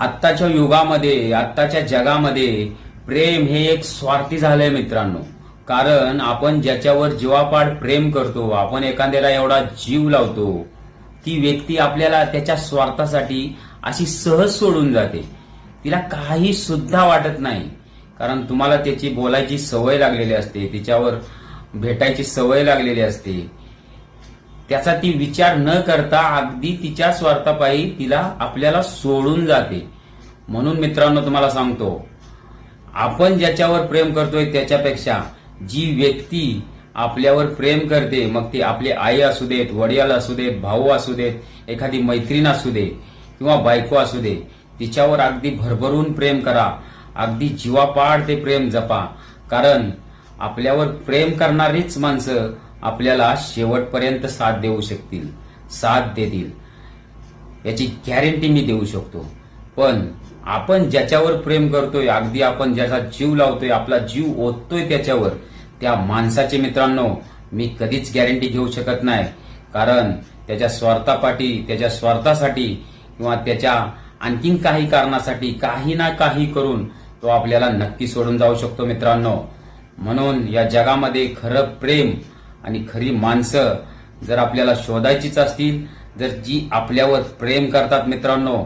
आत्ताच्या युगामध्ये आत्ताच्या जगामध्ये प्रेम हे एक स्वार्थी झालंय मित्रांनो. कारण आपण ज्याच्यावर जीवापाड प्रेम करतो आपण एखाद्याला एवढा जीव लावतो ती व्यक्ती आपल्याला त्याच्या स्वार्थासाठी अशी सहज सोडून जाते. तिला काही सुद्धा वाटत नाही. कारण तुम्हाला त्याची बोलायची सवय लागलेली असते तिच्यावर भेटायची सवय लागलेली असते. त्याचा ती विचार न करता अगदी तिच्या स्वार्थापायी तिला आपल्याला सोडून जाते. म्हणून मित्रांनो तुम्हाला सांगतो आपण ज्याच्यावर प्रेम करतोय त्याच्यापेक्षा जी व्यक्ती आपल्यावर प्रेम करते मग ती आपली आई असू देत वडील असू देत भाऊ असू देत एखादी मैत्रीण असू दे किंवा बायको असू दे तिच्यावर अगदी भरभरून प्रेम करा. अगदी जीवापाड ते प्रेम जपा. कारण आपल्यावर प्रेम करणारीच माणसं आपल्याला शेवटपर्यंत साथ देऊ शकतील. साथ देतील. याची गॅरंटी मी देऊ शकतो. पण आपण ज्याच्यावर प्रेम करतोय अगदी आपण ज्याचा जीव लावतोय आपला जीव ओततोय त्याच्यावर त्या माणसाचे मित्रांनो मी कधीच गॅरंटी घेऊ शकत नाही. कारण त्याच्या स्वार्थापाठी त्याच्या स्वार्थासाठी किंवा त्याच्या आणखीन काही कारणासाठी काही ना काही करून तो आपल्याला नक्की सोडून जाऊ शकतो मित्रांनो. म्हणून या जगामध्ये खरं प्रेम आणि खरी माणसं जर आपल्याला शोधायचीच असतील जर जी आपल्यावर प्रेम करतात मित्रांनो